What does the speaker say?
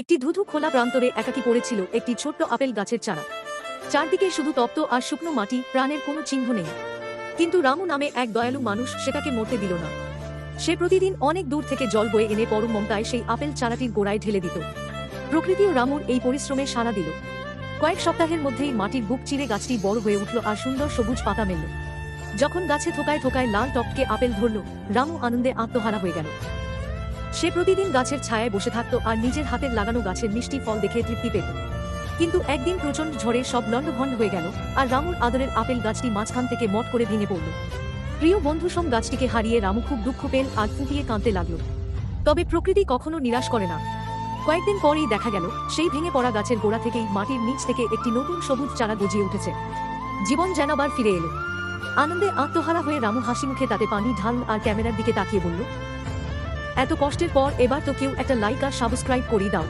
একটি ধুধু খোলা প্রান্তরে একাকি পড়েছিল একটি ছোট্ট আপেল গাছের চারা। চারদিকে শুধু তপ্ত আর শুকনো মাটি, প্রাণের কোনো চিহ্ন নেই। কিন্তু রামু নামে এক দয়ালু মানুষ সেটাকে মরতে দিল না। সে প্রতিদিন অনেক দূর থেকে জল বয়ে এনে পরম মমতায় সেই আপেল চারাটির গোড়ায় ঢেলে দিত। প্রকৃতিও রামুর এই পরিশ্রমে সাড়া দিল। কয়েক সপ্তাহের মধ্যেই মাটির বুক চিরে গাছটি বড় হয়ে উঠল আর সুন্দর সবুজ পাতা মেলল। যখন গাছে থোকায় থোকায় লাল টপকে আপেল ধরল, রামু আনন্দে আত্মহারা হয়ে গেল। সে প্রতিদিন গাছের ছায়ায় বসে থাকত আর নিজের হাতের লাগানো গাছের মিষ্টি ফল দেখে তৃপ্তি পেত। কিন্তু একদিন প্রচণ্ড ঝড়ে সব লণ্ডভণ্ড হয়ে গেল আর রামুর আদরের আপেল গাছটি মাঝখান থেকে মট করে ভেঙে পড়ল। প্রিয় বন্ধুসম গাছটিকে হারিয়ে রামু খুব দুঃখ পেল আর ফুটিয়ে কাঁদতে লাগল। তবে প্রকৃতি কখনো নিরাশ করে না। কয়েকদিন পরেই দেখা গেল, সেই ভেঙে পড়া গাছের গোড়া থেকেই মাটির নিচ থেকে একটি নতুন সবুজ চারা গজিয়ে উঠেছে। জীবন যেন আবার ফিরে এলো। আনন্দে আত্মহারা হয়ে রামু হাসি মুখে তাতে পানি ঢাল আর ক্যামেরার দিকে তাকিয়ে বলল এত কষ্টের পর এবার তো কেউ একটা লাইক আর সাবস্ক্রাইব করিয়ে দাও।